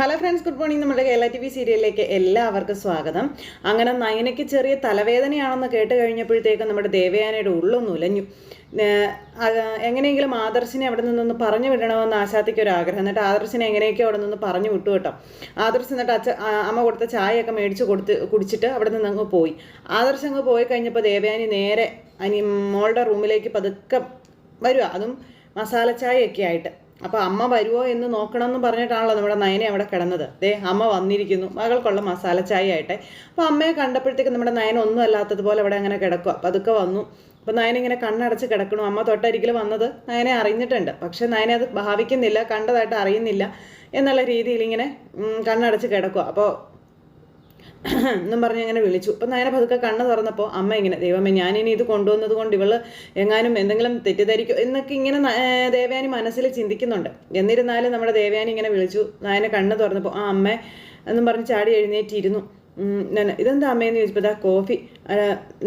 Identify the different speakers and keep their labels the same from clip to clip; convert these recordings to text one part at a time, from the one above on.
Speaker 1: Hello friends good morning നമ്മുടെ Kerala T V സീരിയലിലേക്ക് എല്ലാവർക്കും സ്വാഗതം. അങ്ങനെ നയനയ്ക്ക് ചെറിയ തലവേദനയാണെന്ന് കേട്ട് കഴിഞ്ഞപ്പോഴത്തേക്കും നമ്മുടെ ദേവയാനയുടെ ഉള്ളൊന്നും ഉലഞ്ഞു. എങ്ങനെയെങ്കിലും ആദർശിനെ അവിടെ നിന്നൊന്ന് പറഞ്ഞു വിടണമെന്ന് ആശാത്തിക്ക് ഒരു ആഗ്രഹം. എന്നിട്ട് ആദർശിനെ എങ്ങനെയൊക്കെ അവിടെ നിന്ന് പറഞ്ഞു വിട്ടു കേട്ടോ. ആദർശ് എന്നിട്ട് അച്ഛ അമ്മ കൊടുത്ത ചായയൊക്കെ മേടിച്ച് കൊടുത്ത് കുടിച്ചിട്ട് അവിടെ നിന്ന് അങ്ങ് പോയി. ആദർശ് അങ്ങ് പോയി കഴിഞ്ഞപ്പോൾ ദേവയാനി നേരെ അനി മോളുടെ റൂമിലേക്ക് പതുക്കെ വരുക അതും മസാല ചായയൊക്കെ ആയിട്ട്. അപ്പൊ അമ്മ വരുമോ എന്ന് നോക്കണം എന്ന് പറഞ്ഞിട്ടാണല്ലോ നമ്മുടെ നയനെ അവിടെ കിടന്നത്. ദേ അമ്മ വന്നിരിക്കുന്നു. മകൾക്കുള്ള മസാല ചായ ആയിട്ടെ. അപ്പൊ അമ്മയെ കണ്ടപ്പോഴത്തേക്ക് നമ്മുടെ നയന ഒന്നും അല്ലാത്തതുപോലെ അവിടെ അങ്ങനെ കിടക്കുക അപ്പൊ അതൊക്കെ വന്നു. അപ്പൊ നയന ഇങ്ങനെ കണ്ണടച്ച് കിടക്കണു. അമ്മ തൊട്ടരികിൽ വന്നത് നയനെ അറിഞ്ഞിട്ടുണ്ട്. പക്ഷെ നയനെ അത് ഭാവിക്കുന്നില്ല കണ്ടതായിട്ട് അറിയുന്നില്ല എന്നുള്ള രീതിയിൽ ഇങ്ങനെ കണ്ണടച്ച് കിടക്കുക അപ്പോൾ എന്നും പറഞ്ഞ് ഇങ്ങനെ വിളിച്ചു. അപ്പം നയന പതുക്കെ കണ്ണ് തുറന്നപ്പോൾ അമ്മ ഇങ്ങനെ ദൈവമേ ഞാനിനി ഇത് കൊണ്ടുവന്നത് കൊണ്ട് ഇവൾ എങ്ങാനും എന്തെങ്കിലും തെറ്റിദ്ധരിക്കും എന്നൊക്കെ ഇങ്ങനെ ദേവയാനി മനസ്സിൽ ചിന്തിക്കുന്നുണ്ട്. എന്നിരുന്നാലും നമ്മുടെ ദേവയാനി ഇങ്ങനെ വിളിച്ചു. നയന കണ്ണ് തുറന്നപ്പോൾ ആ അമ്മ എന്നും പറഞ്ഞ് ചാടി എഴുന്നേറ്റിരുന്നു. ഇതെന്താ അമ്മയെന്ന് ചോദിച്ചപ്പോൾ ഇതാ കോഫി.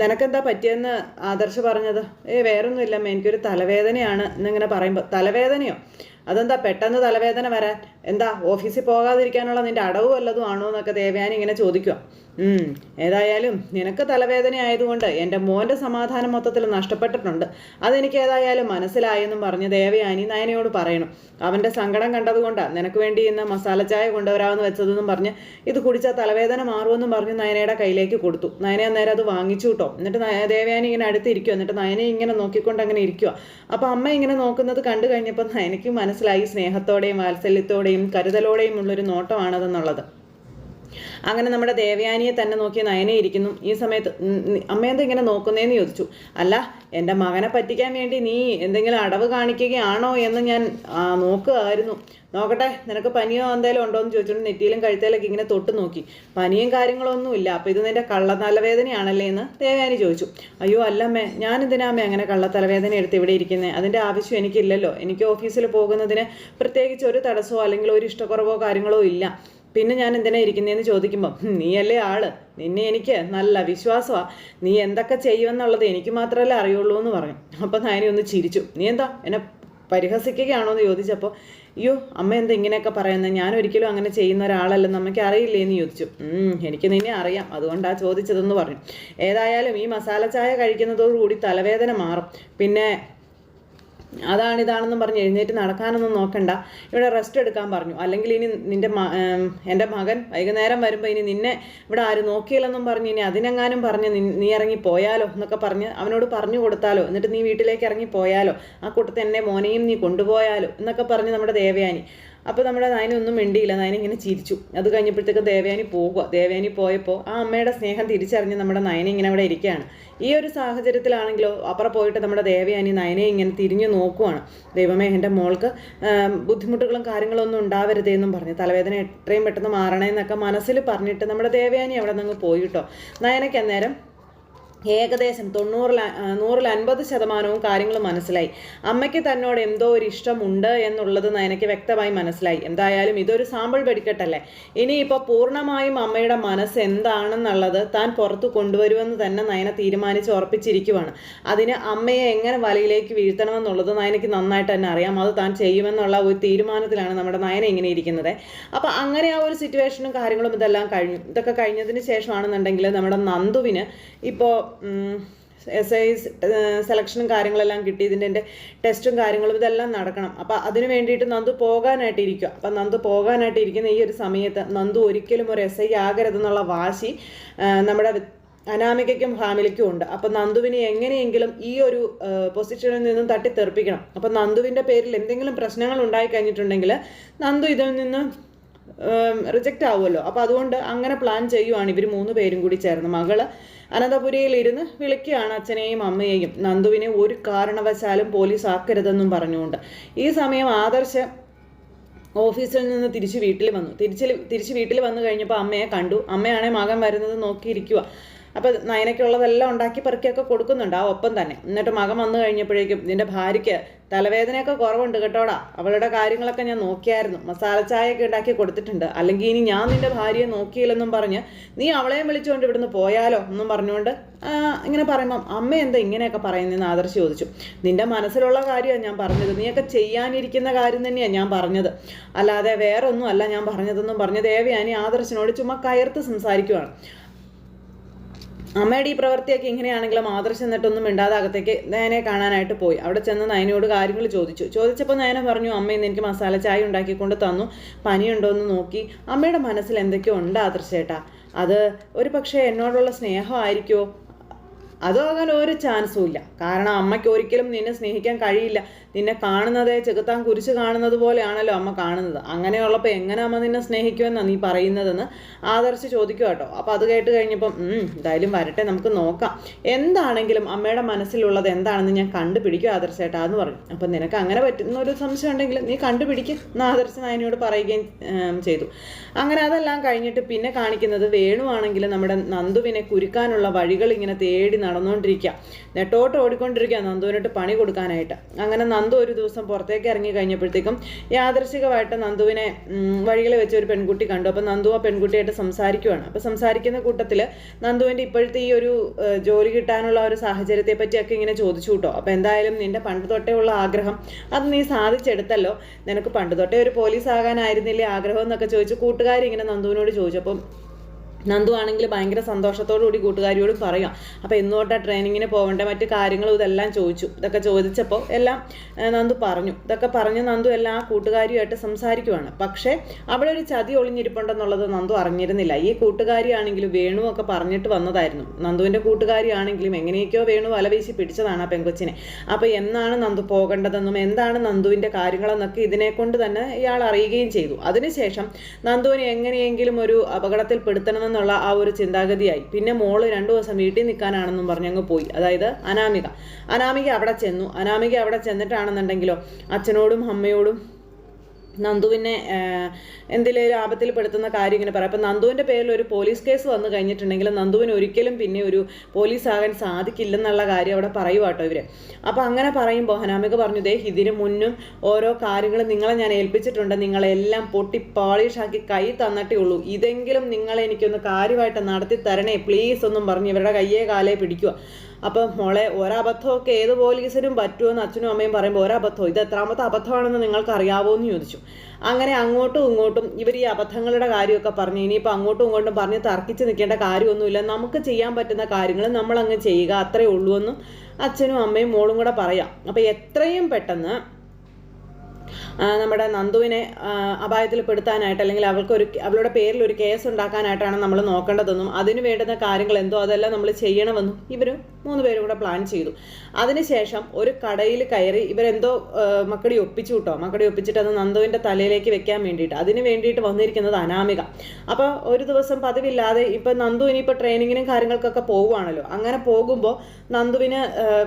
Speaker 1: നിനക്കെന്താ പറ്റിയെന്ന് ആദർശ് പറഞ്ഞത്? ഏ വേറൊന്നുമില്ല. എനിക്കൊരു തലവേദനയാണ് എന്നിങ്ങനെ പറയുമ്പോൾ തലവേദനയോ? അതെന്താ പെട്ടെന്ന് തലവേദന വരാൻ? എന്താ ഓഫീസിൽ പോകാതിരിക്കാനുള്ള നിന്റെ അടവ് വല്ലതും ആണോ എന്നൊക്കെ ദേവയാനി ഇങ്ങനെ ചോദിക്കുക ഏതായാലും നിനക്ക് തലവേദന ആയതുകൊണ്ട് എന്റെ മോന്റെ സമാധാനം മൊത്തത്തിൽ നഷ്ടപ്പെട്ടിട്ടുണ്ട്. അതെനിക്ക് ഏതായാലും മനസ്സിലായെന്നും പറഞ്ഞ് ദേവയാനി നയനയോട് പറയണം. അവന്റെ സങ്കടം കണ്ടതുകൊണ്ടാണ് നിനക്ക് വേണ്ടി ഇന്ന് മസാല ചായ കൊണ്ടുവരാമെന്ന് വെച്ചതെന്നും പറഞ്ഞ് ഇത് കുടിച്ചാൽ തലവേദന മാറുമെന്നും പറഞ്ഞ് നയനയുടെ കയ്യിലേക്ക് കൊടുത്തു. നയന അന്നേരം അത് വാങ്ങിച്ചു കേട്ടോ എന്നിട്ട് ദേവയാനി ഇങ്ങനെ അടുത്തിരിക്കുക എന്നിട്ട് നയനെ ഇങ്ങനെ നോക്കിക്കൊണ്ട് അങ്ങനെ ഇരിക്കുക അപ്പോൾ അമ്മ ഇങ്ങനെ നോക്കുന്നത് കണ്ടു കഴിഞ്ഞപ്പോൾ നയനയ്ക്ക് മനസ്സിലായി സ്നേഹത്തോടെയും വാത്സല്യത്തോടെയും കരുതലോടെയും ഉള്ളൊരു നോട്ടമാണതെന്നുള്ളത്. അങ്ങനെ നമ്മുടെ ദേവയാനിയെ തന്നെ നോക്കി നയനെ ഇരിക്കുന്നു. ഈ സമയത്ത് അമ്മയെന്താ ഇങ്ങനെ നോക്കുന്നതെന്ന് ചോദിച്ചു. അല്ല എന്റെ മകനെ പറ്റിക്കാൻ വേണ്ടി നീ എന്തെങ്കിലും അടവ് കാണിക്കുകയാണോ എന്ന് ഞാൻ നോക്കുകയായിരുന്നു നോക്കട്ടെ നിനക്ക് പനിയോ എന്തെങ്കിലും ഉണ്ടോ എന്ന് ചോദിച്ചിട്ട് നെറ്റിയിലും കഴുത്തേലൊക്കെ ഇങ്ങനെ തൊട്ട് നോക്കി. പനിയും കാര്യങ്ങളൊന്നും ഇല്ല. അപ്പോൾ ഇത് നിന്റെ കള്ള തലവേദനയാണല്ലേ എന്ന് ദേവയാനി ചോദിച്ചു. അയ്യോ അല്ലമ്മേ ഞാൻ എന്തിനാമേ അങ്ങനെ കള്ള തലവേദന എടുത്ത് ഇവിടെ ഇരിക്കുന്നത് അതിന്റെ ആവശ്യം എനിക്കില്ലല്ലോ. എനിക്ക് ഓഫീസിൽ പോകുന്നതിന് പ്രത്യേകിച്ച് ഒരു തടസ്സമോ അല്ലെങ്കിൽ ഒരു ഇഷ്ടക്കുറവോ കാര്യങ്ങളോ ഇല്ല. പിന്നെ ഞാൻ എന്തിനാ ഇരിക്കുന്നതെന്ന് ചോദിക്കുമ്പോൾ "ഹും, നീയല്ലേ ആൾ? നിന്നെ എനിക്ക് നല്ല വിശ്വാസമാണ് നീ എന്തൊക്കെ ചെയ്യുമെന്നുള്ളത് എനിക്ക് മാത്രമല്ലേ അറിയുള്ളൂ എന്ന് പറഞ്ഞു. അപ്പോൾ നയനി ഒന്ന് ചിരിച്ചു. നീ എന്താ എന്നെ പരിഹസിക്കുകയാണോ എന്ന് ചോദിച്ചപ്പോൾ അയ്യോ അമ്മ എന്താ ഇങ്ങനെയൊക്കെ പറയുന്നത് ഞാൻ ഒരിക്കലും അങ്ങനെ ചെയ്യുന്ന ഒരാളല്ലെന്ന് അമ്മയ്ക്ക് അറിയില്ലേ എന്ന് ചോദിച്ചു എനിക്ക് നിന്നെ അറിയാം. അതുകൊണ്ടാണ് ചോദിച്ചതെന്ന് പറഞ്ഞു. ഏതായാലും ഈ മസാല ചായ കഴിക്കുന്നതോടുകൂടി തലവേദന മാറും. പിന്നെ അതാണ് പറഞ്ഞ് എഴുന്നേറ്റ് നടക്കാനൊന്നും നോക്കണ്ട. ഇവിടെ റെസ്റ്റ് എടുക്കാൻ പറഞ്ഞു. അല്ലെങ്കിൽ ഇനി നിന്റെ മ- എന്റെ മകൻ വൈകുന്നേരം വരുമ്പോൾ ഇനി നിന്നെ ഇവിടെ ആരും നോക്കിയില്ലെന്നും പറഞ്ഞ് ഇനി അതിനെങ്ങാനും പറഞ്ഞ് നീ ഇറങ്ങി പോയാലോ എന്നൊക്കെ പറഞ്ഞ് അവനോട് പറഞ്ഞു കൊടുത്താലോ. എന്നിട്ട് നീ വീട്ടിലേക്ക് ഇറങ്ങി പോയാലോ. ആ കൂട്ടത്തിൽ എന്നെ മോനെയും നീ കൊണ്ടുപോയാലോ എന്നൊക്കെ പറഞ്ഞ് നമ്മുടെ ദേവയാനി. അപ്പോൾ നമ്മുടെ നയന ഒന്നും മിണ്ടിയില്ല. നയന ഇങ്ങനെ ചിരിച്ചു. അത് കഴിഞ്ഞപ്പോഴത്തേക്ക് ദേവയാനി പോകുക ദേവയാനി പോയപ്പോൾ ആ അമ്മയുടെ സ്നേഹം തിരിച്ചറിഞ്ഞ് നമ്മുടെ നയന ഇങ്ങനെ അവിടെ ഇരിക്കുകയാണ്. ഈ ഒരു സാഹചര്യത്തിലാണെങ്കിലോ അപ്പുറം പോയിട്ട് നമ്മുടെ ദേവയാനി നയനെ ഇങ്ങനെ തിരിഞ്ഞു നോക്കുവാണ്. ദൈവമേ എന്റെ മോൾക്ക് ബുദ്ധിമുട്ടുകളും കാര്യങ്ങളും ഒന്നും ഉണ്ടാവരുതേ എന്നും പറഞ്ഞു. തലവേദന എത്രയും പെട്ടെന്ന് മാറണേ എന്നൊക്കെ മനസ്സിൽ പറഞ്ഞിട്ട് നമ്മുടെ ദേവയാനി അവിടെ നിന്ന് പോയിട്ടോ നയനയ്ക്ക് അന്നേരം ഏകദേശം തൊണ്ണൂറിൽ നൂറിൽ അൻപത് ശതമാനവും കാര്യങ്ങൾ മനസ്സിലായി. അമ്മയ്ക്ക് തന്നോട് എന്തോ ഒരു ഇഷ്ടമുണ്ട് എന്നുള്ളത് എനിക്ക് വ്യക്തമായി മനസ്സിലായി. എന്തായാലും ഇതൊരു സാമ്പിൾ വെടിക്കെട്ടല്ലേ? ഇനിയിപ്പോൾ പൂർണമായും അമ്മയുടെ മനസ്സ് എന്താണെന്നുള്ളത് താൻ പുറത്തു കൊണ്ടുവരുമെന്ന് തന്നെ നയന തീരുമാനിച്ച് ഉറപ്പിച്ചിരിക്കുവാണ്. അതിന് അമ്മയെ എങ്ങനെ വലയിലേക്ക് വീഴ്ത്തണമെന്നുള്ളത് നയനയ്ക്ക് നന്നായിട്ട് തന്നെ അറിയാം. അത് താൻ ചെയ്യുമെന്നുള്ള ഒരു തീരുമാനത്തിലാണ് നമ്മുടെ നയന ഇങ്ങനെ ഇരിക്കുന്നത്. അപ്പോൾ അങ്ങനെ ആ ഒരു സിറ്റുവേഷനും കാര്യങ്ങളും ഇതെല്ലാം കഴിഞ്ഞു. ഇതൊക്കെ കഴിഞ്ഞതിന് ശേഷമാണെന്നുണ്ടെങ്കിൽ നമ്മുടെ നന്ദുവിന് ഇപ്പോൾ എസ് ഐ സെലക്ഷനും കാര്യങ്ങളെല്ലാം കിട്ടി ഇതിന്റെ എന്റെ ടെസ്റ്റും കാര്യങ്ങളും ഇതെല്ലാം നടക്കണം. അപ്പോൾ അതിന് വേണ്ടിയിട്ട് നന്ദു പോകാനായിട്ട് ഇരിക്കുക അപ്പം നന്ദു പോകാനായിട്ട് ഇരിക്കുന്ന ഈ ഒരു സമയത്ത് നന്ദു ഒരിക്കലും ഒരു എസ് ഐ ആകരുതെന്നുള്ള വാശി നമ്മുടെ അനാമികയ്ക്കും ഫാമിലിക്കും ഉണ്ട്. അപ്പം നന്ദുവിനെ എങ്ങനെയെങ്കിലും ഈ ഒരു പൊസിഷനിൽ നിന്നും തട്ടിത്തെറിപ്പിക്കണം. അപ്പം നന്ദുവിന്റെ പേരിൽ എന്തെങ്കിലും പ്രശ്നങ്ങൾ ഉണ്ടായി കഴിഞ്ഞിട്ടുണ്ടെങ്കിൽ നന്ദു ഇതിൽ നിന്ന് റിജക്റ്റ് ആവുമല്ലോ. അപ്പോൾ അതുകൊണ്ട് അങ്ങനെ പ്ലാൻ ചെയ്യുവാണ് ഇവർ മൂന്ന് പേരും കൂടി ചേർന്ന്. മകൾ അനന്തപുരിയിൽ ഇരുന്ന് വിളിക്കുകയാണ് അച്ഛനെയും അമ്മയെയും. നന്ദുവിനെ ഒരു കാരണവശാലും പോലീസ് ആക്കരുതെന്നും പറഞ്ഞുകൊണ്ട്. ഈ സമയം ആദർശ ഓഫീസിൽ നിന്ന് തിരിച്ച് വീട്ടിൽ വന്നു. തിരിച്ച് തിരിച്ച് വീട്ടിൽ വന്നു കഴിഞ്ഞപ്പോൾ അമ്മയെ കണ്ടു. അമ്മയാണെ മകൻ വരുന്നത് നോക്കിയിരിക്കുക അപ്പോൾ നയനയ്ക്കുള്ളതെല്ലാം ഉണ്ടാക്കി പെറുക്കിയൊക്കെ കൊടുക്കുന്നുണ്ട് ആ ഒപ്പം തന്നെ. എന്നിട്ട് മകൻ വന്നു കഴിഞ്ഞപ്പോഴേക്കും നിന്റെ ഭാര്യയ്ക്ക് തലവേദനയൊക്കെ കുറവുണ്ട് കേട്ടോടാ. അവളുടെ കാര്യങ്ങളൊക്കെ ഞാൻ നോക്കിയായിരുന്നു. മസാല ചായയൊക്കെ ഉണ്ടാക്കി കൊടുത്തിട്ടുണ്ട്. അല്ലെങ്കിൽ ഇനി ഞാൻ നിന്റെ ഭാര്യയെ നോക്കിയില്ലെന്നും പറഞ്ഞ് നീ അവളെയും വിളിച്ചുകൊണ്ട് ഇവിടുന്ന് പോയാലോ എന്നും പറഞ്ഞുകൊണ്ട് ഇങ്ങനെ പറയുമ്പം അമ്മ എന്താ ഇങ്ങനെയൊക്കെ പറയുന്നതെന്ന് ആദർശ് ചോദിച്ചു. നിന്റെ മനസ്സിലുള്ള കാര്യമാണ് ഞാൻ പറഞ്ഞത്. നീയൊക്കെ ചെയ്യാനിരിക്കുന്ന കാര്യം തന്നെയാണ് ഞാൻ പറഞ്ഞത്. അല്ലാതെ വേറൊന്നും അല്ല ഞാൻ പറഞ്ഞതെന്നും പറഞ്ഞ് ദേവയാനി ആദർശിനോട് ചുമ്മാ കയർത്ത് സംസാരിക്കുവാണ്. അമ്മയുടെ ഈ പ്രവൃത്തിയൊക്കെ ഇങ്ങനെയാണെങ്കിലും ആദർശം എന്നിട്ടൊന്നും മിണ്ടാതെ അകത്തേക്ക് നയനെ കാണാനായിട്ട് പോയി. അവിടെ ചെന്ന് നയനോട് കാര്യങ്ങൾ ചോദിച്ചു. ചോദിച്ചപ്പോൾ നയന പറഞ്ഞു അമ്മ ഇന്ന് എനിക്ക് മസാല ചായ ഉണ്ടാക്കിക്കൊണ്ട് തന്നു. പനിയുണ്ടോ എന്ന് നോക്കി. അമ്മയുടെ മനസ്സിൽ എന്തൊക്കെയോ ഉണ്ട് ആദർശേട്ടാ. അത് ഒരു പക്ഷേ എന്നോടുള്ള സ്നേഹമായിരിക്കുമോ അങ്ങനെ ഒരു ചാൻസും ഇല്ല. കാരണം അമ്മയ്ക്ക് ഒരിക്കലും നിന്നെ സ്നേഹിക്കാൻ കഴിയില്ല. നിന്നെ കാണുന്നതേ ചെകുത്താൻ കുരിശ് കാണുന്നത് പോലെയാണല്ലോ അമ്മ കാണുന്നത്. അങ്ങനെയുള്ളപ്പോൾ എങ്ങനെ അമ്മ നിന്നെ സ്നേഹിക്കുമെന്നാണ് നീ പറയുന്നതെന്ന് ആദർശ് ചോദിക്കുക കേട്ടോ. അപ്പോൾ അത് കേട്ട് കഴിഞ്ഞപ്പം "ഉം, എന്തായാലും വരട്ടെ നമുക്ക് നോക്കാം. എന്താണെങ്കിലും അമ്മയുടെ മനസ്സിലുള്ളത് എന്താണെന്ന് ഞാൻ കണ്ടുപിടിക്കും ആദർശേട്ടാ എന്ന് പറഞ്ഞു. അപ്പം നിനക്ക് അങ്ങനെ പറ്റുന്ന ഒരു സംശയം ഉണ്ടെങ്കിൽ നീ കണ്ടുപിടിക്കും എന്ന് ആദർശ് നായനോട് പറയുകയും ചെയ്തു. അങ്ങനെ അതെല്ലാം കഴിഞ്ഞിട്ട് പിന്നെ കാണിക്കുന്നത് വേണുവാണെങ്കിൽ നമ്മുടെ നന്ദുവിനെ കുരുക്കാനുള്ള വഴികൾ ഇങ്ങനെ തേടി നടന്നുകൊണ്ടിരിക്കുക നെട്ടോട്ട് ഓടിക്കൊണ്ടിരിക്കുക നന്ദുവിനോട്ട് പണി കൊടുക്കാനായിട്ട്. അങ്ങനെ നന്ദു ഒരു ദിവസം പുറത്തേക്ക് ഇറങ്ങി കഴിഞ്ഞപ്പോഴത്തേക്കും യാദൃശികമായിട്ട് നന്ദുവിനെ വഴികൾ വെച്ച് ഒരു പെൺകുട്ടി കണ്ടു. അപ്പം നന്ദു ആ പെൺകുട്ടിയായിട്ട് സംസാരിക്കുവാണ്. അപ്പം സംസാരിക്കുന്ന കൂട്ടത്തിൽ നന്ദുവിന്റെ ഇപ്പോഴത്തെ ഈ ഒരു ജോലി കിട്ടാനുള്ള ഒരു സാഹചര്യത്തെ പറ്റിയൊക്കെ ഇങ്ങനെ ചോദിച്ചു കേട്ടോ. അപ്പം എന്തായാലും നിന്റെ പണ്ട് തൊട്ടേ ഉള്ള ആഗ്രഹം അത് നീ സാധിച്ചെടുത്തല്ലോ. നിനക്ക് പണ്ട് തൊട്ടേ ഒരു പോലീസ് ആകാനായിരുന്നില്ലേ ആഗ്രഹം എന്നൊക്കെ ചോദിച്ചു കൂട്ടുകാരിങ്ങനെ നന്ദുവിനോട് ചോദിച്ചു. അപ്പം നന്ദു ആണെങ്കിൽ ഭയങ്കര സന്തോഷത്തോടു കൂടി കൂട്ടുകാരിയോട് പറയാം. അപ്പോൾ തൊട്ടാ ട്രെയിനിങ്ങിന് പോകേണ്ട മറ്റു കാര്യങ്ങളും ഇതെല്ലാം ചോദിച്ചു. ഇതൊക്കെ ചോദിച്ചപ്പോൾ എല്ലാം നന്ദു പറഞ്ഞു. ഇതൊക്കെ പറഞ്ഞ് നന്ദു എല്ലാം കൂട്ടുകാരിയുമായിട്ട് സംസാരിക്കുവാണ്. പക്ഷേ അവിടെ ഒരു ചതി ഒളിഞ്ഞിരിപ്പുണ്ടെന്നുള്ളത് നന്ദു അറിഞ്ഞിരുന്നില്ല. ഈ കൂട്ടുകാരിയാണെങ്കിലും വേണു ഒക്കെ പറഞ്ഞിട്ട് വന്നതായിരുന്നു. നന്ദുവിന്റെ കൂട്ടുകാരിയാണെങ്കിലും എങ്ങനെയൊക്കെയോ വേണു വലവീശി പിടിച്ചതാണ് ആ പെങ്കൊച്ചിനെ. അപ്പോൾ എന്നാണ് നന്ദു പോകേണ്ടതെന്നും എന്താണ് നന്ദുവിന്റെ കാര്യങ്ങളെന്നൊക്കെ ഇതിനെ കൊണ്ട് തന്നെ ഇയാൾ അറിയുകയും ചെയ്തു. അതിനുശേഷം നന്ദുവിനെ എങ്ങനെയെങ്കിലും ഒരു അപകടത്തിൽ പെടുത്തണമെന്നുള്ള ആ ഒരു ചിന്താഗതിയായി. പിന്നെ മോൾ രണ്ടു ദിവസം വീട്ടിൽ നിൽക്കാനാണെന്നും പറഞ്ഞങ്ങ് പോയി. അതായത് അനാമിക. അനാമിക അവിടെ ചെന്നു. അനാമിക അവിടെ ചെന്നിട്ടാണെന്നുണ്ടെങ്കിലോ അച്ഛനോടും അമ്മയോടും നന്ദുവിനെ എന്തെങ്കിലും ആപത്തിൽ പെടുത്തുന്ന കാര്യം ഇങ്ങനെ പറയാം. അപ്പം നന്ദുവിന്റെ പേരിൽ ഒരു പോലീസ് കേസ് വന്നു കഴിഞ്ഞിട്ടുണ്ടെങ്കിൽ നന്ദുവിന് ഒരിക്കലും പിന്നെ ഒരു പോലീസ് ആകാൻ സാധിക്കില്ലെന്നുള്ള കാര്യം അവിടെ പറയുക കേട്ടോ ഇവർ അപ്പോൾ അങ്ങനെ പറയുമ്പോൾ ഹനാമിക പറഞ്ഞു ദേ ഇതിന് മുന്നും ഓരോ കാര്യങ്ങൾ നിങ്ങളെ ഞാൻ ഏൽപ്പിച്ചിട്ടുണ്ട്. നിങ്ങളെല്ലാം പൊട്ടി പോളിഷാക്കി കൈ തന്നിട്ടേ ഉള്ളൂ. ഇതെങ്കിലും നിങ്ങളെ എനിക്കൊന്ന് കാര്യമായിട്ട് നടത്തി തരണേ പ്ലീസ് ഒന്നും പറഞ്ഞ് ഇവരുടെ കയ്യേ കാലേ പിടിക്കുക അപ്പം മോളെ ഒരബദ്ധമൊക്കെ ഏത് പോലീസിനും പറ്റുമെന്ന് അച്ഛനും അമ്മയും പറയുമ്പോൾ ഒരബദ്ധം ഇത് എത്രാമത്തെ അബദ്ധമാണെന്ന് നിങ്ങൾക്ക് അറിയാവോ എന്ന് ചോദിച്ചു. അങ്ങനെ അങ്ങോട്ടും ഇങ്ങോട്ടും ഇവർ ഈ അബദ്ധങ്ങളുടെ കാര്യമൊക്കെ പറഞ്ഞു ഇനിയിപ്പോൾ അങ്ങോട്ടും ഇങ്ങോട്ടും പറഞ്ഞ് തർക്കിച്ച് നിൽക്കേണ്ട കാര്യമൊന്നുമില്ല. നമുക്ക് ചെയ്യാൻ പറ്റുന്ന കാര്യങ്ങൾ നമ്മൾ അങ്ങ് ചെയ്യുക അത്രേ ഉള്ളൂ എന്നും അച്ഛനും അമ്മയും മോളും കൂടെ പറയാം. അപ്പോൾ എത്രയും പെട്ടെന്ന് നമ്മുടെ നന്ദുവിനെ അപായത്തിൽ പെടുത്താനായിട്ട് അല്ലെങ്കിൽ അവൾക്ക് ഒരു അവളുടെ പേരിൽ ഒരു കേസ് ഉണ്ടാക്കാനായിട്ടാണ് നമ്മൾ നോക്കേണ്ടതെന്നും അതിനു വേണ്ടുന്ന കാര്യങ്ങൾ എന്തോ അതെല്ലാം നമ്മൾ ചെയ്യണമെന്നും ഇവർ മൂന്ന് പേരും കൂടെ പ്ലാൻ ചെയ്തു. അതിനുശേഷം ഒരു കടയിൽ കയറി ഇവരെന്തോ മക്കടി ഒപ്പിച്ചു കിട്ടോ മക്കടി ഒപ്പിച്ചിട്ട് അത് നന്ദുവിന്റെ തലയിലേക്ക് വെക്കാൻ വേണ്ടിയിട്ട്. അതിന് വേണ്ടിയിട്ട് വന്നിരിക്കുന്നത് അനാമിക. അപ്പോൾ ഒരു ദിവസം പതിവില്ലാതെ ഇപ്പം നന്ദു ഇനിയിപ്പോൾ ട്രെയിനിങ്ങിനും കാര്യങ്ങൾക്കൊക്കെ പോവുകയാണല്ലോ. അങ്ങനെ പോകുമ്പോൾ നന്ദുവിന്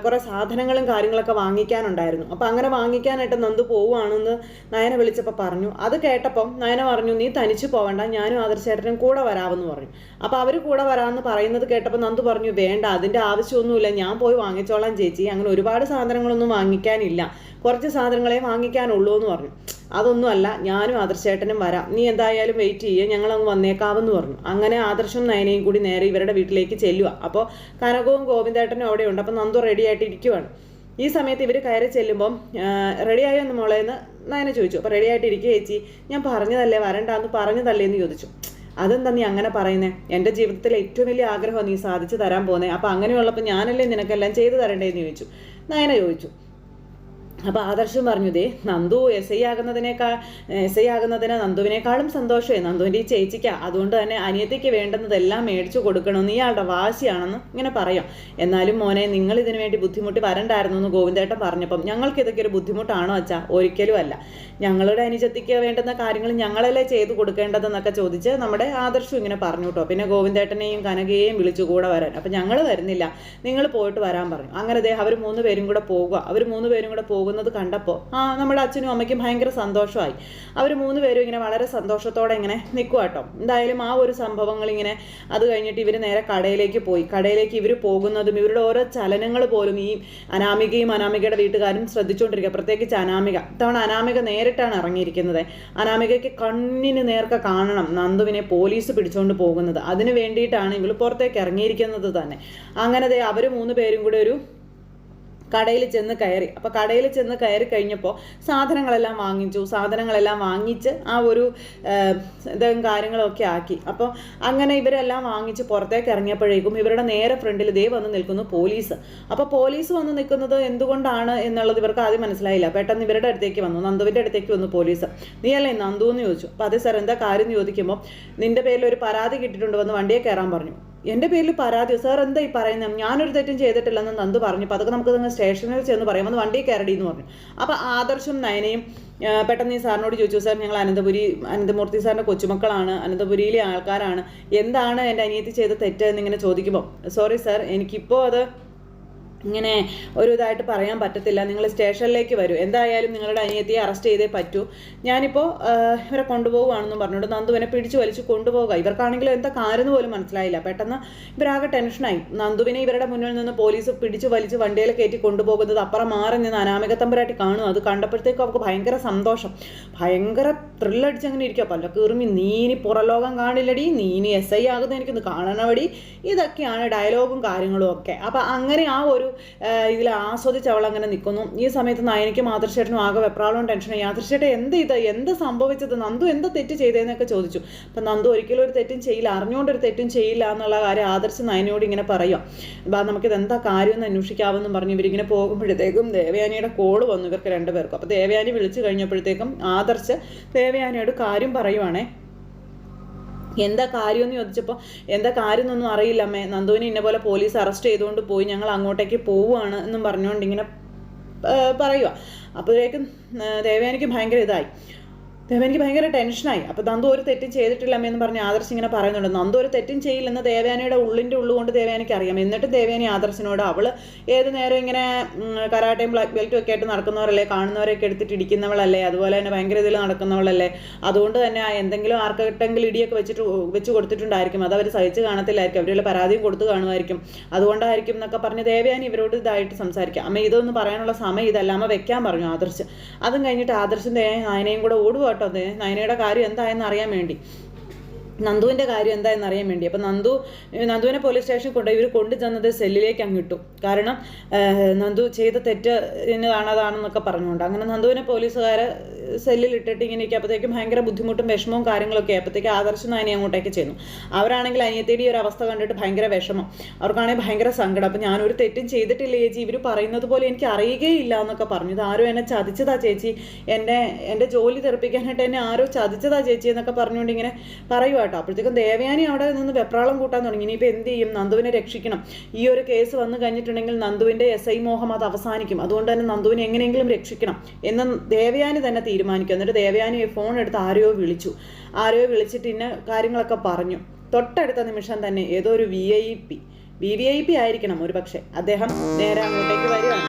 Speaker 1: കുറേ സാധനങ്ങളും കാര്യങ്ങളൊക്കെ വാങ്ങിക്കാനുണ്ടായിരുന്നു. അപ്പോൾ അങ്ങനെ വാങ്ങിക്കാനായിട്ട് നന്ദു പോവുകയാണെന്ന് നയന വിളിച്ചപ്പോൾ പറഞ്ഞു. അത് കേട്ടപ്പം നയന പറഞ്ഞു നീ തനിച്ച് പോകണ്ട ഞാനും ആദർശേട്ടനും കൂടെ വരാമെന്ന് പറഞ്ഞു. അപ്പോൾ അവർ കൂടെ വരാമെന്ന് പറയുന്നത് കേട്ടപ്പോൾ നന്ദു പറഞ്ഞു വേണ്ട. അതിന്റെ ആവശ്യമൊന്നുമില്ല ഞാൻ പോയി വാങ്ങിച്ചോളാം ചേച്ചി. അങ്ങനെ ഒരുപാട് സാധനങ്ങളൊന്നും വാങ്ങിക്കാനില്ല. കുറച്ച് സാധനങ്ങളെ വാങ്ങിക്കാനുള്ളൂ എന്ന് പറഞ്ഞു. അതൊന്നുമല്ല ഞാനും ആദർശേട്ടനും വരാം. നീ എന്തായാലും വെയിറ്റ് ചെയ്യുക ഞങ്ങൾ അങ്ങ് വന്നേക്കാവെന്ന് പറഞ്ഞു. അങ്ങനെ ആദർശം നയനയും കൂടി നേരെ ഇവരുടെ വീട്ടിലേക്ക് ചെല്ലുക അപ്പോൾ കനകവും ഗോവിന്ദേട്ടനും അവിടെ ഉണ്ട് അപ്പോൾ നന്ദു റെഡി ആയിട്ട് ഇരിക്കുവാണ്. ഈ സമയത്ത് ഇവർ കയറി ചെല്ലുമ്പം റെഡിയായോ എന്ന് മോളെ എന്ന് നയന ചോദിച്ചു. അപ്പോൾ റെഡി ആയിട്ട് ഇരിക്കുക ചേച്ചി. ഞാൻ പറഞ്ഞതല്ലേ വരണ്ടാന്ന് പറഞ്ഞതല്ലേ എന്ന് ചോദിച്ചു. അതെന്താ നീ അങ്ങനെ പറയുന്നേ? എന്റെ ജീവിതത്തിൽ ഏറ്റവും വലിയ ആഗ്രഹം നീ സാധിച്ചു തരാൻ പോകുന്നത് അപ്പോൾ അങ്ങനെയുള്ളപ്പോൾ ഞാനല്ലേ നിനക്കെല്ലാം ചെയ്തു തരണ്ടേന്ന് ചോദിച്ചു. നയന ചോദിച്ചു. അപ്പോൾ ആദർശം പറഞ്ഞു ദേ നന്ദു എസ് ഐ ആകുന്നതിനേക്കാൾ എസ് ഐ ആകുന്നതിന് നന്ദുവിനേക്കാളും സന്തോഷമേ നന്ദുവിന്റെ ഈ ചേച്ചിക്കാ അതുകൊണ്ട് തന്നെ അനിയത്തിക്ക് വേണ്ടുന്നതെല്ലാം മേടിച്ചു കൊടുക്കണം. നീ ആളുടെ വാശിയാണെന്ന് ഇങ്ങനെ പറയാം. എന്നാലും മോനെ നിങ്ങൾ ഇതിനു വേണ്ടി ബുദ്ധിമുട്ടി വരണ്ടായിരുന്നു എന്ന് ഗോവിന്ദേട്ടൻ പറഞ്ഞപ്പം ഞങ്ങൾക്ക് ഇതൊക്കെ ഒരു ബുദ്ധിമുട്ടാണോ അച്ഛാ? ഒരിക്കലും അല്ല. ഞങ്ങളുടെ അനുജത്തിക്ക് വേണ്ടുന്ന കാര്യങ്ങൾ ഞങ്ങളല്ലേ ചെയ്തു കൊടുക്കേണ്ടതെന്നൊക്കെ ചോദിച്ച് നമ്മുടെ ആദർശം ഇങ്ങനെ പറഞ്ഞു കേട്ടോ. പിന്നെ ഗോവിന്ദേട്ടനെയും കനകയെയും വിളിച്ചു കൂടെ വരാൻ. അപ്പം ഞങ്ങൾ വരുന്നില്ല. നിങ്ങൾ പോയിട്ട് വരാൻ പറഞ്ഞു. അങ്ങനെ ദേ അവർ മൂന്ന് പേരും കൂടെ പോകുക അവർ മൂന്ന് പേരും കൂടെ പോകുന്ന പോകുന്നത് കണ്ടപ്പോൾ ആ നമ്മുടെ അച്ഛനും അമ്മയ്ക്കും ഭയങ്കര സന്തോഷമായി. അവർ മൂന്ന് പേരും ഇങ്ങനെ വളരെ സന്തോഷത്തോടെ ഇങ്ങനെ നിൽക്കുക കേട്ടോ എന്തായാലും ആ ഒരു സംഭവങ്ങൾ ഇങ്ങനെ അത് കഴിഞ്ഞിട്ട് ഇവർ നേരെ കടയിലേക്ക് പോയി. കടയിലേക്ക് ഇവർ പോകുന്നതും ഇവരുടെ ഓരോ ചലനങ്ങൾ പോലും ഈ അനാമികയും അനാമികയുടെ വീട്ടുകാരും ശ്രദ്ധിച്ചുകൊണ്ടിരിക്കുക പ്രത്യേകിച്ച് അനാമിക. ഇത്തവണ അനാമിക നേരിട്ടാണ് ഇറങ്ങിയിരിക്കുന്നത്. അനാമികയ്ക്ക് കണ്ണിന് നേർക്ക കാണണം. നന്ദുവിനെ പോലീസ് പിടിച്ചുകൊണ്ട് പോകുന്നത്. അതിന് വേണ്ടിയിട്ടാണ് ഇവൾ പുറത്തേക്ക് ഇറങ്ങിയിരിക്കുന്നത് തന്നെ. അങ്ങനെ അവർ മൂന്ന് പേരും കൂടെ ഒരു കടയിൽ ചെന്ന് കയറി. അപ്പോൾ കടയിൽ ചെന്ന് കയറി കഴിഞ്ഞപ്പോൾ സാധനങ്ങളെല്ലാം വാങ്ങിച്ചു. സാധനങ്ങളെല്ലാം വാങ്ങിച്ച് ആ ഒരു ഇതും കാര്യങ്ങളൊക്കെ ആക്കി. അപ്പോൾ അങ്ങനെ ഇവരെല്ലാം വാങ്ങിച്ച് പുറത്തേക്ക് ഇറങ്ങിയപ്പോഴേക്കും ഇവരുടെ നേരെ ഫ്രണ്ടിൽ ദേ വന്ന് നിൽക്കുന്നു പോലീസ്. അപ്പോൾ പോലീസ് വന്ന് നിൽക്കുന്നത് എന്തുകൊണ്ടാണ് എന്നുള്ളത് ഇവർക്ക് ആദ്യം മനസ്സിലായില്ല. പെട്ടെന്ന് ഇവരുടെ അടുത്തേക്ക് വന്നു. നന്ദുവിന്റെ അടുത്തേക്ക് വന്നു പോലീസ്. നീ അല്ലേ നന്ദു എന്ന് ചോദിച്ചു? അപ്പോൾ അതേ സാർ എന്താ കാര്യം? ചോദിക്കുമ്പോൾ നിന്റെ പേരിൽ ഒരു പരാതി കിട്ടിയിട്ടുണ്ട്. വന്ന് വണ്ടിയെ കയറാൻ പറഞ്ഞു. എന്റെ പേരിൽ പരാതി. സാർ എന്താ ഈ പറയുന്നത്? ഞാനൊരു തെറ്റും ചെയ്തിട്ടില്ലെന്ന് നന്ദു പറഞ്ഞു. അപ്പോൾ അതൊക്കെ നമുക്ക് നിങ്ങൾ സ്റ്റേഷനിൽ ചെന്ന് പറയാം. ഒന്ന് വണ്ടി കയറടി എന്ന് പറഞ്ഞു. അപ്പോൾ ആദർശും നയനയും പെട്ടെന്ന് ഈ സാറിനോട് ചോദിച്ചു സാർ ഞങ്ങൾ അനന്തപുരി അനന്തമൂർത്തി സാറിന്റെ കൊച്ചുമക്കളാണ് അനന്തപുരിയിലെ ആൾക്കാരാണ്. എന്താണ് എന്റെ അനിയത്തി ചെയ്ത തെറ്റ് എന്നിങ്ങനെ ചോദിക്കുമ്പോൾ സോറി സാർ എനിക്കിപ്പോൾ അത് ഇങ്ങനെ ഒരു ഇതായിട്ട് പറയാൻ പറ്റത്തില്ല. നിങ്ങൾ സ്റ്റേഷനിലേക്ക് വരൂ. എന്തായാലും നിങ്ങളുടെ അനിയത്തിയെ അറസ്റ്റ് ചെയ്തേ പറ്റൂ. ഞാനിപ്പോൾ ഇവരെ കൊണ്ടുപോകുകയാണെന്നും പറഞ്ഞുകൊണ്ട് നന്ദുവിനെ പിടിച്ചു വലിച്ചു കൊണ്ടുപോകുക ഇവർക്കാണെങ്കിലും എന്താ കാര്യം പോലും മനസ്സിലായില്ല. പെട്ടെന്ന് ഇവരാകെ ടെൻഷനായി. നന്ദുവിനെ ഇവരുടെ മുന്നിൽ നിന്ന് പോലീസ് പിടിച്ചു വലിച്ച് വണ്ടിയിൽ കയറ്റി കൊണ്ടുപോകുന്നത് അപ്പുറം മാറി നിന്ന് അനാമികത്തമ്പരായിട്ട് കാണും. അത് കണ്ടപ്പോഴത്തേക്കും അവർക്ക് ഭയങ്കര സന്തോഷം. ഭയങ്കര ത്രില്ലടിച്ച് അങ്ങനെ ഇരിക്കുക പല കീറുമി നീനി പുറലോകം കാണില്ലടി. നീനി എസ് ഐ ആകുന്ന. എനിക്കൊന്ന് കാണണവടി. ഇതൊക്കെയാണ് ഡയലോഗും കാര്യങ്ങളും ഒക്കെ. അപ്പം അങ്ങനെ ആ ഒരു ഇതിൽ ആസ്വദിച്ച് അവൾ അങ്ങനെ നിൽക്കുന്നു. ഈ സമയത്ത് നയനിക്ക് മാതൃശേട്ടനും ആകെ വെപ്രാളവും ടെൻഷനും യാതൃശേട്ടൻ എന്ത് ഇത്? എന്ത് സംഭവിച്ചത്? നന്ദു എന്ത് തെറ്റ് ചെയ്തതെന്നൊക്കെ ചോദിച്ചു. അപ്പം നന്ദു ഒരിക്കലും ഒരു തെറ്റും ചെയ്യില്ല. അറിഞ്ഞുകൊണ്ട് ഒരു തെറ്റും ചെയ്യില്ല എന്നുള്ള കാര്യം ആദർശ് നയനോട് ഇങ്ങനെ പറയുക ബാ നമുക്കിത് എന്താ കാര്യമെന്ന് അന്വേഷിക്കാമെന്നും പറഞ്ഞ് ഇവരിങ്ങനെ പോകുമ്പോഴത്തേക്കും ദേവയാനിയുടെ കോൾ വന്നു ഇവർക്ക് രണ്ടുപേർക്കും. അപ്പോൾ ദേവയാനി വിളിച്ചു കഴിഞ്ഞപ്പോഴത്തേക്കും ആദർശ് ദേവയാനിയോട് കാര്യം പറയുവാണേ. എന്താ കാര്യമെന്ന് ചോദിച്ചപ്പോൾ എന്താ കാര്യം എന്നൊന്നും അറിയില്ല അമ്മേ. നന്ദുവിനെ ഇന്ന പോലെ പോലീസ് അറസ്റ്റ് ചെയ്തുകൊണ്ട് പോയി ഞങ്ങൾ അങ്ങോട്ടേക്ക് പോവുകയാണ് എന്നും പറഞ്ഞുകൊണ്ട് ഇങ്ങനെ പറയുക അപ്പോഴേക്കും ദേവയാനിക്ക് ഭയങ്കര ഇതായി. ദേവയാനിക്ക് ഭയങ്കര ടെൻഷനായി. അപ്പോൾ നന്ദു ഒരു തെറ്റും ചെയ്തിട്ടില്ല ചെയ്തിട്ടില്ലമ്മയെന്ന് പറഞ്ഞ് ആദർശ് ഇങ്ങനെ പറയുന്നുണ്ട്. നന്ദു ഒരു തെറ്റും ചെയ്യില്ലെന്ന് ദേവയാനിയുടെ ഉള്ളിന്റെ ഉള്ളുകൊണ്ട് ദേവയാനിക്ക് അറിയാം. എന്നിട്ട് ദേവയാനി ആദർശിനോട് അവൾ ഏത് നേരം ഇങ്ങനെ കരാട്ടയും ബ്ലാക്ക് ബെൽറ്റും ഒക്കെ ആയിട്ട് നടക്കുന്നവരല്ലേ കാണുന്നവരൊക്കെ എടുത്തിട്ട് ഇടിക്കുന്നവളല്ലേ അതുപോലെ തന്നെ ഭയങ്കര ഇതിൽ നടക്കുന്നവളല്ലേ അതുകൊണ്ട് തന്നെ എന്തെങ്കിലും ആർക്കെങ്കിലും ഇടിയൊക്കെ വെച്ചിട്ട് വെച്ച് കൊടുത്തിട്ടുണ്ടായിരിക്കും. അത് അവർ സഹിച്ച് കാണത്തില്ലായിരിക്കും. അവരുടെ പരാതിയും കൊടുത്തു കാണുമായിരിക്കും. അതുകൊണ്ടായിരിക്കും എന്നൊക്കെ പറഞ്ഞ് ദേവയാനി ഇവരോട് ഇതായിട്ട് സംസാരിക്കാം അമ്മ ഇതൊന്നും പറയാനുള്ള സമയം ഇതല്ല. അമ്മ വെക്കാൻ പറഞ്ഞു ആദർശ്. അതും കഴിഞ്ഞിട്ട് ആദർശം ആയനയും കൂടെ ഓടുക കേട്ടോ നയനയുടെ കാര്യം എന്തായെന്ന് അറിയാൻ വേണ്ടി. നന്ദുവിന്റെ കാര്യം എന്തായെന്ന് അറിയാൻ വേണ്ടി. അപ്പം നന്ദു നന്ദുവിനെ പോലീസ് സ്റ്റേഷനിൽ കൊണ്ട് ഇവർ കൊണ്ടു ചെന്നത് സെല്ലിലേക്ക് അങ്ങ് ഇട്ടു. കാരണം നന്ദു ചെയ്ത തെറ്റ് അതാണെന്നൊക്കെ പറഞ്ഞുകൊണ്ട്. അങ്ങനെ നന്ദുവിനെ പോലീസുകാർ സെല്ലിൽ ഇട്ടിട്ട് ഇങ്ങനെ ഇരിക്കുമ്പോഴത്തേക്കും ഭയങ്കര ബുദ്ധിമുട്ടും വിഷമവും കാര്യങ്ങളൊക്കെ ആയപ്പോഴത്തേക്ക് ആദർശ നാനി അങ്ങോട്ടേക്ക് ചെയ്യുന്നു അവരാണെങ്കിൽ അനിയത്തേടി ഒരു അവസ്ഥ കണ്ടിട്ട് ഭയങ്കര വിഷമം. അവർക്കാണെങ്കിൽ ഭയങ്കര സങ്കടം. അപ്പം ഞാനൊരു തെറ്റും ചെയ്തിട്ടില്ല ചേച്ചി. ഇവർ പറയുന്നത് പോലെ എനിക്ക് അറിയുകയില്ല എന്നൊക്കെ പറഞ്ഞു. ഇത് ആരും എന്നെ ചതിച്ചതാ ചേച്ചി. എന്നെ എന്റെ ജോലി തെറിപ്പിക്കാനായിട്ട് എന്നെ ആരോ ചതിച്ചതാ ചേച്ചി എന്നൊക്കെ പറഞ്ഞുകൊണ്ട് ഇങ്ങനെ പറയുക കേട്ടോ. അപ്പോഴത്തേക്കും ദേവയാനി അവിടെ നിന്ന് വെപ്രാളം കൂട്ടാൻ തുടങ്ങി. ഇനിയിപ്പോൾ എന്ത് ചെയ്യും? നന്ദുവിനെ രക്ഷിക്കണം. ഈ ഒരു കേസ് വന്നു കഴിഞ്ഞിട്ടുണ്ടെങ്കിൽ നന്ദുവിന്റെ എസ് ഐ മോഹം അത് അവസാനിക്കും. അതുകൊണ്ട് തന്നെ നന്ദുവിനെ എങ്ങനെയെങ്കിലും രക്ഷിക്കണം എന്ന് ദേവയാനി തന്നെ തീരുമാനിക്കും. എന്നിട്ട് ദേവയാനി ഫോൺ എടുത്ത് ആരെയോ വിളിച്ചു. ആരെയോ വിളിച്ചിട്ട് ഇന്ന കാര്യങ്ങളൊക്കെ പറഞ്ഞു. തൊട്ടടുത്ത നിമിഷം തന്നെ ഏതോ ഒരു V I P V V I P ആയിരിക്കണം ഒരു പക്ഷേ അദ്ദേഹം നേരെ അങ്ങോട്ടേക്ക് വരികയാണ്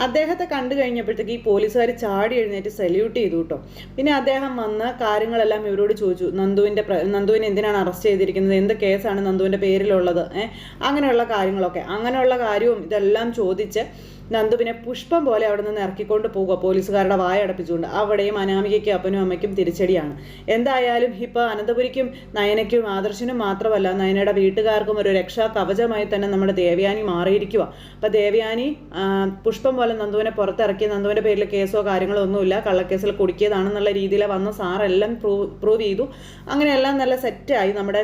Speaker 1: അദ്ദേഹത്തെ കണ്ടു കഴിഞ്ഞപ്പോഴത്തേക്ക് ഈ പോലീസുകാർ ചാടി എഴുന്നേറ്റ് സല്യൂട്ട് ചെയ്തു കേട്ടോ പിന്നെ അദ്ദേഹം വന്ന് കാര്യങ്ങളെല്ലാം ഇവരോട് ചോദിച്ചു. നന്ദുവിന്റെ നന്ദുവിനെ എന്തിനാണ് അറസ്റ്റ് ചെയ്തിരിക്കുന്നത്? എന്ത് കേസാണ് നന്ദുവിന്റെ പേരിലുള്ളത്? അങ്ങനെയുള്ള കാര്യങ്ങളൊക്കെ. അങ്ങനെയുള്ള കാര്യവും ഇതെല്ലാം ചോദിച്ച് നന്ദുവിനെ പുഷ്പം പോലെ അവിടെ നിന്ന് ഇറക്കിക്കൊണ്ട് പോവുക പോലീസുകാരുടെ വായ അടപ്പിച്ചുകൊണ്ട്. അവിടെയും അനാമികയ്ക്കും അപ്പനും അമ്മയ്ക്കും തിരിച്ചടിയാണ്. എന്തായാലും ഇപ്പോൾ അനന്തപുരിക്കും നയനയ്ക്കും ആദർശനും മാത്രമല്ല നയനയുടെ വീട്ടുകാർക്കും ഒരു രക്ഷാ കവചമായി തന്നെ നമ്മുടെ ദേവയാനി മാറിയിരിക്കുക അപ്പോൾ ദേവയാനി പുഷ്പം പോലെ നന്ദുവിനെ പുറത്തിറക്കി നന്ദുവിന്റെ പേരിൽ കേസോ കാര്യങ്ങളോ ഒന്നുമില്ല. കള്ളക്കേസിൽ കുടുക്കിയതാണെന്നുള്ള രീതിയിൽ വന്ന സാറെല്ലാം പ്രൂവ് പ്രൂവ് ചെയ്തു. അങ്ങനെയെല്ലാം നല്ല സെറ്റായി നമ്മുടെ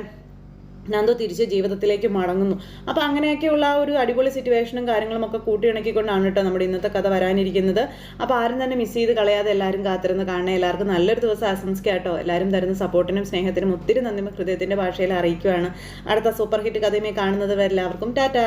Speaker 1: നന്ദു തിരിച്ച് ജീവിതത്തിലേക്ക് മടങ്ങുന്നു. അപ്പോൾ അങ്ങനെയൊക്കെയുള്ള ഒരു അടിപൊളി സിറ്റുവേഷനും കാര്യങ്ങളും ഒക്കെ കൂട്ടിയിണക്കിക്കൊണ്ടാണ് കേട്ടോ നമ്മുടെ ഇന്നത്തെ കഥ വരാനിരിക്കുന്നത്. അപ്പോൾ ആരും തന്നെ മിസ് ചെയ്ത് കളയാതെ എല്ലാവരും കാത്തിരുന്ന് കാണണേ. എല്ലാവർക്കും നല്ലൊരു ദിവസം ആശംസിക്കാട്ടോ എല്ലാവരും തരുന്ന സപ്പോർട്ടിനും സ്നേഹത്തിനും ഒത്തിരി നന്ദി. ഹൃദയത്തിന്റെ ഭാഷയിൽ അറിയിക്കുകയാണ് അടുത്ത സൂപ്പർ ഹിറ്റ് കഥയുമായി കാണുന്നത് വരെ എല്ലാവർക്കും ടാറ്റാ.